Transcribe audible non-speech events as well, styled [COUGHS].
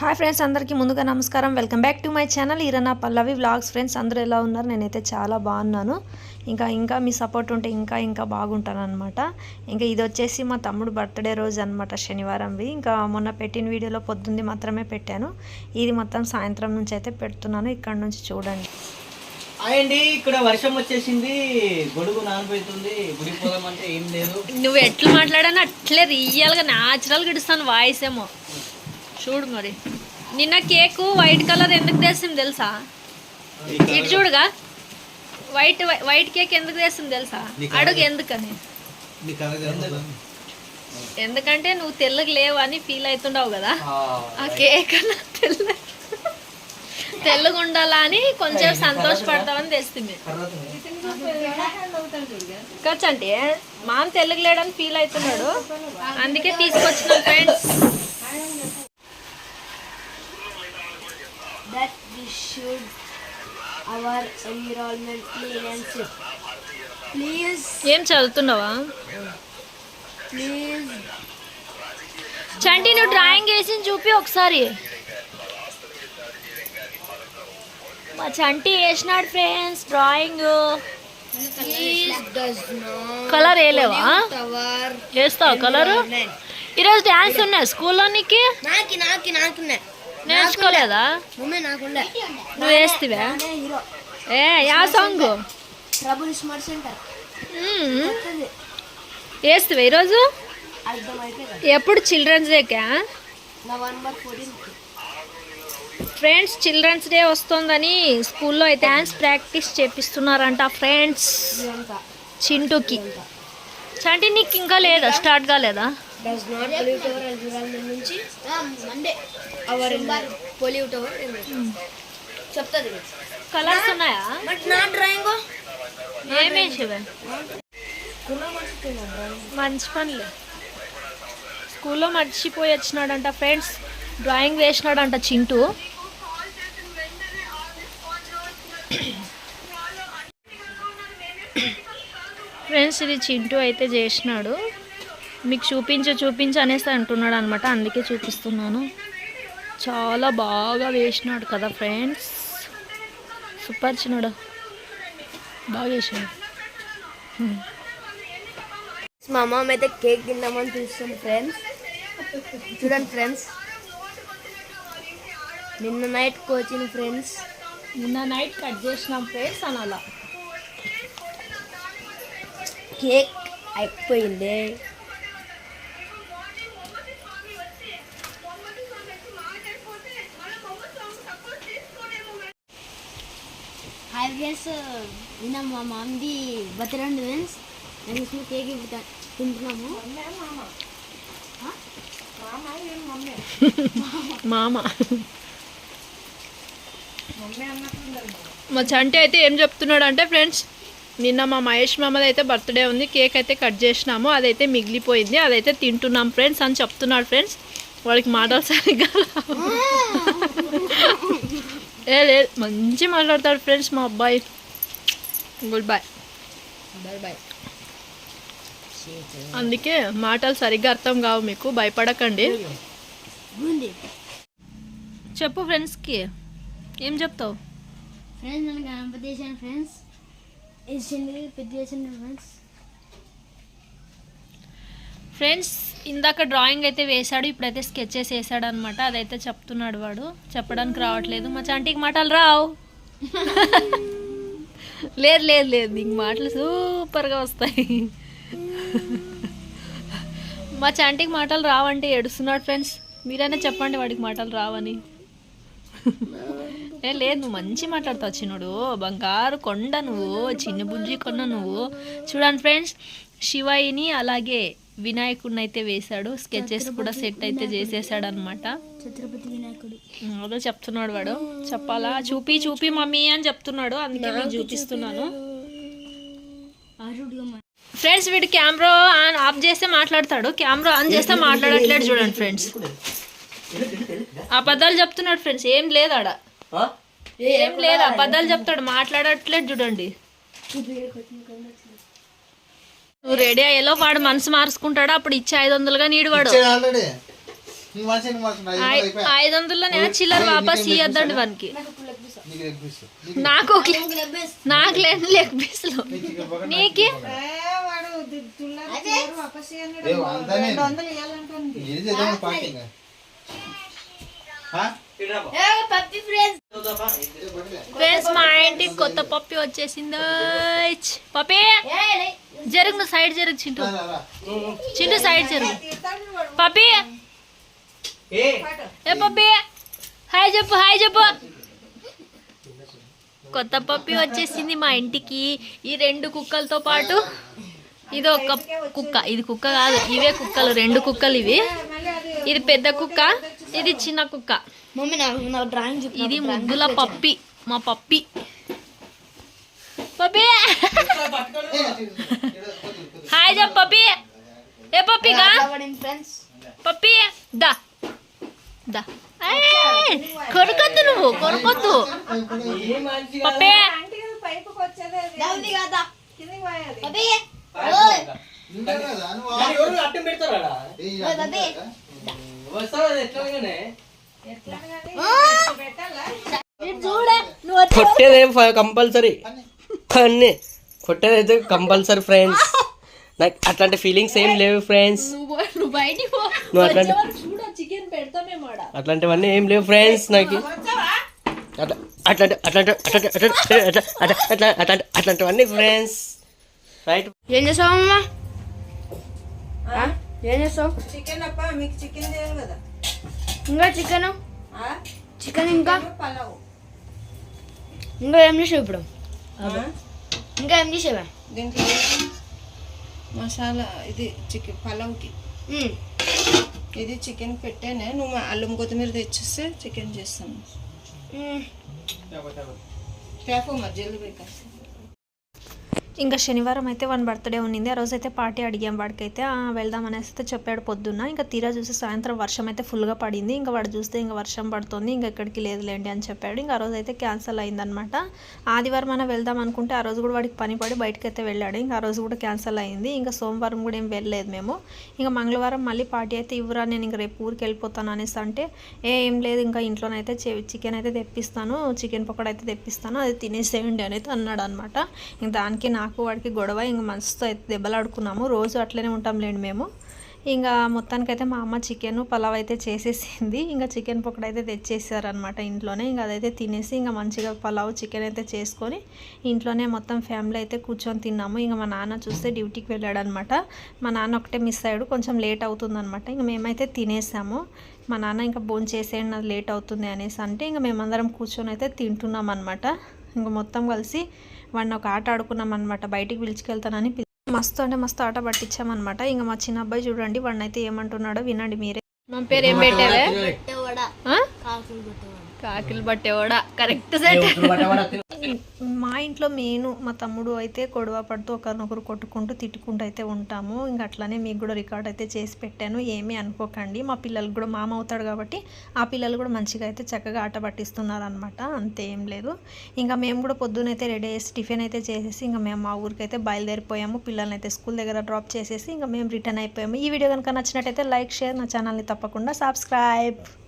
Hi friends అందరికీ ముందుగా నమస్కారం. Welcome back to my channel ఈరనా Pallavi vlogs. Friends అందరూ ఎలా ఉన్నారు? నేనైతే చాలా బాగున్నాను. ఇంకా ఇంకా మీ సపోర్ట్ ఉంటే ఇంకా ఇంకా బాగుంటాను అనమాట ఇంకా ఇది వచ్చేసి మా తమ్ముడు బర్త్డే రోజు అనమాట శనివారంవి ఇంకా మొన్న పెట్టిన వీడియోలో పొద్దుంది మాత్రమే పెట్టాను. ఇది మొత్తం సాయంత్రం నుంచి అయితే పెడుతున్నాను. ఇక్కడ నుంచి చూడండి. అయ్యండి ఇక్కడ వర్షం వచ్చేసింది. గొడుగు నానిపోతుంది గుడికి పోదామంటే ఏం లేదు. నువ్వు ఎట్లా మాట్లాడాను అట్లే రియల్గా న్యాచురల్గా ఇడుస్తాను వాయిస్ ఏమో. చూడు మరి. నిన్న కేక్ వైట్ కలర్ ఎందుకు తెస్తుంది తెలుసా? ఇటు చూడుగా. వైట్ వైట్ కేక్ ఎందుకు తెస్తుంది తెలుసా? అడుగు ఎందుకని. ఎందుకంటే నువ్వు తెల్లగా లేవు అని ఫీల్ అవుతుండవు కదా. ఆ కేక్ అన్న తెల్ల తెల్లగా ఉండాలా అని కొంచెం సంతోషపడతామని తెస్తుంది. ఖర్చు అంటే మామ తెల్లగా లేడని ఫీల్ అవుతున్నాడు. అందుకే తీసుకొచ్చిన friends. Should our environment clean and safe. Please, ఏం చదువుతున్నావా? Please. చంటి నువ్వు డ్రాయింగ్ వేసి చూపి ఒకసారి. మా చంటి వేసినాడు ఫ్రెండ్స్ డ్రాయింగ్ కలర్ వేయలేవా వేస్తావా కలరు ఈరోజు డ్యాన్స్ ఉన్నాయి స్కూల్లో నీకు? నాకి నాకి నాకున్నా నేర్చుకోలేదా? నువ్వు వేస్తావా? ఏ యా సాంగ్? వేస్తావా ఈరోజు? ఎప్పుడు చిల్డ్రన్స్ డేకా? ఫ్రెండ్స్ చిల్డ్రన్స్ డే వస్తుందని స్కూల్లో అయితే డ్యాన్స్ ప్రాక్టీస్ చేపిస్తున్నారంట ఫ్రెండ్స్. చింటూకి. చంటి నీకు ఇంకా లేదా? స్టార్ట్ కాలేదా? Does not pollute our environment నుంచి మండే అవర్ పొల్యూట్ అవర్ చెప్తుంది. కలర్స్ ఉన్నాయా? బట్ నా డ్రాయింగ్ ఏమేసివే మంచి పనులే స్కూల్లో మర్చిపోయి వచ్చినాడంట ఫ్రెండ్స్ డ్రాయింగ్ వేసినాడంట చింటూ. [COUGHS] ఫ్రెండ్స్ ఇది చింటూ అయితే చేసినాడు. మీకు చూపించు చూపించు అనేసి అంటున్నాడు అనమాట అందుకే చూపిస్తున్నాను. చాలా బాగా వేసినాడు కదా ఫ్రెండ్స్. సూపర్ చిన్నాడు. బాగా వేసినాడు. మా అమ్మ అయితే కేక్ తిందామని చూస్తుంది ఫ్రెండ్స్. చూడండి ఫ్రెండ్స్. నిన్న నైట్ కోచింగ్ ఫ్రెండ్స్. నిన్న నైట్ కట్ చేసినాం ఫ్రెండ్స్ అనాలా కేక్ అయిపోయింది. హాయ్ ఫ్రెండ్స్ నిన్న మా మామది బర్త్డే అండి ఫ్రెండ్స్ నేను కేక్ ఇప్పుతా తింటున్నాము. మామ. మా చంటి అయితే ఏం చెప్తున్నాడు అంటే ఫ్రెండ్స్ నిన్న మా మహేష్ మామది అయితే బర్త్డే ఉంది కేక్ అయితే కట్ చేసినాము అదైతే మిగిలిపోయింది అదైతే తింటున్నాం ఫ్రెండ్స్ అని చెప్తున్నాడు ఫ్రెండ్స్. వాడికి మాటలు సరిగ్గా. ఏ లేదు మంచి మాట్లాడతాడు ఫ్రెండ్స్ మా అబ్బాయి గుడ్ బాయ్ బాయ్ అందుకే మాటలు సరిగ్గా అర్థం కావు మీకు భయపడకండి చెప్పు ఫ్రెండ్స్కి ఏం చెప్తావు ఫ్రెండ్స్ నన్ను గణపతి ఫ్రెండ్స్ పెద్ద ఫ్రెండ్స్ ఫ్రెండ్స్ ఇందాక డ్రాయింగ్ అయితే వేశాడు ఇప్పుడైతే స్కెచెస్ వేసాడు అనమాట అదైతే చెప్తున్నాడు వాడు. చెప్పడానికి రావట్లేదు. మా చంటికి మాటలు రావు. [LAUGHS] లేదు లేదు లేదు. నీకు మాటలు సూపర్గా వస్తాయి. మా చంటికి మాటలు రావంటే ఏడుస్తున్నాడు ఫ్రెండ్స్. మీరైనా చెప్పండి వాడికి మాటలు రావని. ఏ లేదు నువ్వు మంచి మాట్లాడతావు చిన్నుడు. బంగారు కొండ నువ్వు చిన్న బుజ్జి కొండ నువ్వు. చూడండి ఫ్రెండ్స్ శివయ్యని అలాగే వినాయకుడిని అయితే వేశాడు. స్కెచెస్ కూడా సెట్ అయితే చేసేసాడు అనమాట ఛత్రపతి వినాయకుడు. అదో చెప్తున్నాడు వాడు. చెప్పాలా? చూపి చూపి మమ్మీ అని చెప్తున్నాడు. అందుకే మీకు చూపిస్తున్నాను. ఫ్రెండ్స్ వీడు కెమెరా ఆన్ ఆఫ్ చేస్తే మాట్లాడతాడు. కెమెరా ఆన్ చేస్తే మాట్లాడట్లేడు చూడండి ఫ్రెండ్స్. అబద్ధాలు చెప్తున్నాడు ఫ్రెండ్స్. ఏం లేదు ఆడ. ఏం లేదు అబద్ధాలు చెప్తాడు. మాట్లాడట్లేదు చూడండి. నువ్వు రెడీ అయ్యేలో వాడు మనసు మార్చుకుంటాడు? అప్పుడు ఇచ్చే ఐదు వందలుగా నీడు వాడు. ఐదు వందలనే చిల్లర వాపస్ ఇవ్వద్దండి వానికి. నీకు. నాకు లేదు లెగ్ పీస్లు నీకు చికెన్ ఫ్రెండ్స్ మా ఇంటికి కొత్త పప్పి వచ్చేసింది. పప్పి. జరుగు నువ్వు సైడ్ జరుగు చింటూ. చింటూ సైడ్ జరుగు. పప్పి. ఏ? ఏ పప్పి. హాయ్ చెప్పు హాయ్ చెప్పు. కొత్త పప్పి వచ్చేసింది మా ఇంటికి. ఈ రెండు కుక్కలతో పాటు ఇది ఒక కుక్క. ఇది కుక్క కాదు ఇవే కుక్కలు. రెండు కుక్కలు ఇవి. ఇది పెద్ద కుక్క. ఇది చిన్న కుక్క. మమ్మీ నాకు నా డ్రాయింగ్ ఇది ముద్దుల పప్పి మా పప్పి. పప్పి! హాయ్ చెప్పు పప్పి. ఏ పప్పిగా ఫ్రెండ్స్ పప్పి దా. దా. ఏయ్, కొరకొద్దు నువ్వు కొరకొద్దు. పప్పి. పప్పి. కొట్టేదే కంపల్సరీ. అన్నీ. కొట్టేదైతే కంపల్సరీ ఫ్రెండ్స్ నాకు అట్లాంటి ఫీలింగ్స్ ఏం లేవు ఫ్రెండ్స్ నువ్వు అట్లాంటి. అట్లాంటివన్నీ ఏం లేవు ఫ్రెండ్స్ నాకు. అట్లా అట్లాంటి అట్లాంటి అట్లాంటి అట్లాంటి అట్లా అట్లా అట్లాంటి అట్లాంటివన్నీ ఫ్రెండ్స్ రైట్ ఏం చేస్తావమ్మా ఏం చేస్తావు చికెన్ అప్ప మీకు చికెన్ చేయాలి కదా ఇంకా చికెన్? చికెన్ ఇంకా పలావ్ ఇంకా ఏం చేసావు ఇప్పుడు? ఇంకా ఏం చేసావా దీంట్లో మసాలా ఇది చికెన్ పలావ్కి. ఇది చికెన్ పెట్టానే నువ్వు అల్లం కొత్తిమీర తెచ్చిస్తే చికెన్ చేస్తాను. తేపో మరి జల్ది. ఇంకా శనివారం అయితే వన్ బర్త్డే ఉండింది ఆ రోజు అయితే పార్టీ అడిగాం వాడికైతే వెళ్దాం అనేసి అయితే చెప్పాడు పొద్దున్న. ఇంకా తీరా చూసి సాయంత్రం వర్షం అయితే ఫుల్గా పడింది. ఇంకా వాడు చూస్తే ఇంకా వర్షం పడుతుంది ఇంకా ఎక్కడికి లేదులేండి అని చెప్పాడు. ఇంకా ఆ రోజు అయితే క్యాన్సిల్ అయిందనమాట. ఆదివారం మనం వెళ్దాం అనుకుంటే ఆ రోజు కూడా వాడికి పని పడి బయటకు అయితే వెళ్ళాడు. ఇంకా ఆ రోజు కూడా క్యాన్సిల్ అయింది. ఇంకా సోమవారం కూడా ఏం వెళ్ళలేదు మేము. ఇంకా మంగళవారం మళ్ళీ పార్టీ అయితే ఇవ్వరా నేను ఇంకా రేపు ఊరికి వెళ్ళిపోతాను అనేసి అంటే ఏ ఏం లేదు ఇంకా ఇంట్లోనైతే చికెన్ అయితే తెప్పిస్తాను చికెన్ పకోడా అయితే తెప్పిస్తాను అది తినేసేయండి అని అయితే అన్నాడు అనమాట ఇంక దానికి నాకు వాడికి గొడవ ఇంక మనసుతో అయితే దెబ్బలాడుకున్నాము. రోజు అట్లనే ఉంటాంలేండి మేము. ఇంకా మొత్తానికైతే మా అమ్మ చికెన్ పలావ్ అయితే చేసేసింది. ఇంకా చికెన్ పొక్కడ అయితే తెచ్చేసారనమాట ఇంట్లోనే. ఇంకా అదైతే తినేసి ఇంకా మంచిగా పలావ్ చికెన్ అయితే చేసుకొని ఇంట్లోనే మొత్తం ఫ్యామిలీ అయితే కూర్చొని తిన్నాము. ఇంకా మా నాన్న చూస్తే డ్యూటీకి వెళ్ళాడనమాట మా నాన్న ఒకటే మిస్ అయ్యాడు. కొంచెం లేట్ అవుతుందనమాట ఇంకా మేమైతే తినేసాము. మా నాన్న ఇంకా భోజనం చేసేయండి నాది లేట్ అవుతుంది అనేసి అంటే ఇంకా మేమందరం కూర్చొని అయితే తింటున్నాం అనమాట ఇంకా మొత్తం కలిసి వాడిని ఒక ఆట ఆడుకున్నాం అనమాట బయటికి పిలుచుకెళ్తానని పిలి- మస్తు అంటే మస్తు ఆట పట్టించామన్నమాట. ఇంకా మా చిన్న అబ్బాయి చూడండి వాడిని అయితే ఏమంటున్నాడో వినండి మీరే. మా పేరు ఏం పెట్టావే? కాకిలు పట్టేవాడా. Correct set. మా ఇంట్లో నేను మా తమ్ముడు అయితే గొడవ పడుతూ ఒకరినొకరు కొట్టుకుంటూ తిట్టుకుంటూ అయితే ఉంటాము. ఇంకా అట్లానే మీకు కూడా రికార్డ్ అయితే చేసి పెట్టాను. ఏమీ అనుకోకండి. మా పిల్లలు కూడా మామ అవుతాడు కాబట్టి ఆ పిల్లలు కూడా మంచిగా అయితే చక్కగా ఆట పట్టిస్తున్నారు అనమాట అంతే ఏం లేదు. ఇంకా మేము కూడా పొద్దునైతే రెడీ చేసి టిఫిన్ అయితే చేసేసి ఇంకా మేము మా ఊరికి అయితే బయలుదేరిపోయాము. పిల్లల్ని అయితే స్కూల్ దగ్గర డ్రాప్ చేసేసి ఇంకా మేము రిటర్న్ అయిపోయాము. ఈ వీడియో కనుక నచ్చినట్టయితే లైక్ షేర్ నా ఛానల్ని తప్పకుండా సబ్స్క్రైబ్.